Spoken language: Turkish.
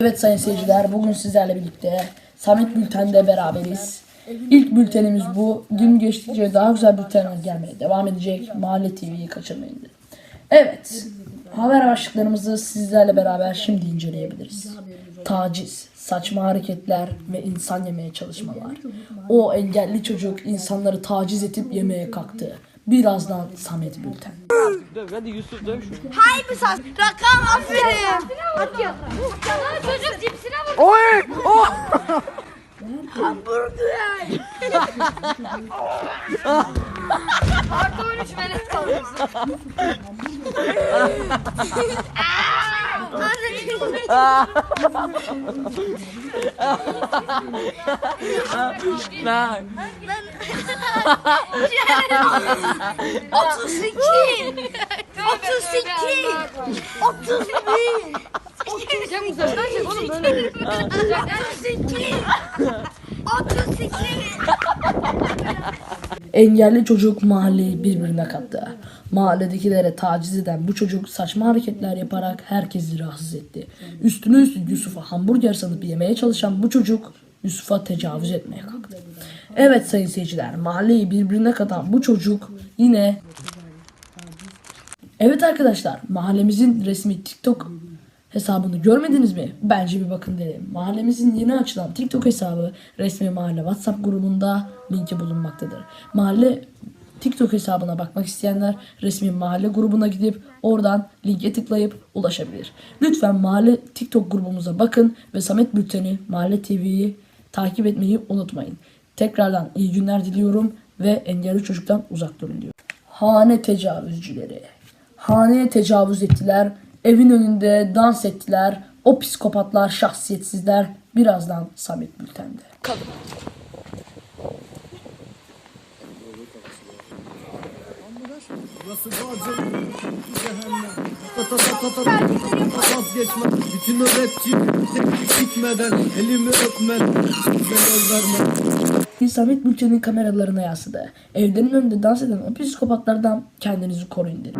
Evet sayın seyirciler bugün sizlerle birlikte Samet Bülten'de beraberiz. İlk bültenimiz bu. Gün geçtikçe daha güzel bültenler gelmeye devam edecek. Mahalle TV'yi kaçırmayın. Evet. Haber başlıklarımızı sizlerle beraber şimdi inceleyebiliriz. Taciz, saçma hareketler ve insan yemeye çalışmalar. O engelli çocuk insanları taciz edip yemeye kalktı. Birazdan Samet Bülten. Döv hadi Yusuf döv şunu. Hay bir sas. Rakam aferin. Ya. Çocuk cipsine vurdu. Oy! Oh! Hamburger. Artı 13 velet kalıyorsun. Lan. 32. 38. 31. Cem uzaktan çek oğlum böyle. 32. 38. Engelli çocuk mahalleyi birbirine kattı. Mahalledekilere taciz eden bu çocuk saçma hareketler yaparak herkesi rahatsız etti. Üstüne üstlük Yusuf'a hamburger sanıp yemeye çalışan bu çocuk Yusuf'a tecavüz etmeye kalktı. Evet sayın seyirciler mahalleyi birbirine katan bu çocuk yine Evet arkadaşlar mahallemizin resmi TikTok hesabını görmediniz mi? Bence bir bakın derim. Mahallemizin yeni açılan TikTok hesabı resmi mahalle WhatsApp grubunda linki bulunmaktadır. Mahalle TikTok hesabına bakmak isteyenler resmi mahalle grubuna gidip oradan linke tıklayıp ulaşabilir. Lütfen mahalle TikTok grubumuza bakın ve Samet Bülten'i Mahalle TV'yi takip etmeyi unutmayın. Tekrardan iyi günler diliyorum ve engelli çocuktan uzak durun diyorum. Hane tecavüzcüleri. Haneye tecavüz ettiler. Evin önünde dans ettiler. O psikopatlar, şahsiyetsizler birazdan Samet Bülten'de. Vazgeçme. Bütün rapçi tek gitmeden elimi öpmeden yol vermem. Samet Bülten'in kameralarına yansıdı. Evlerin önünde dans eden o psikopatlardan kendinizi koruyun dedi.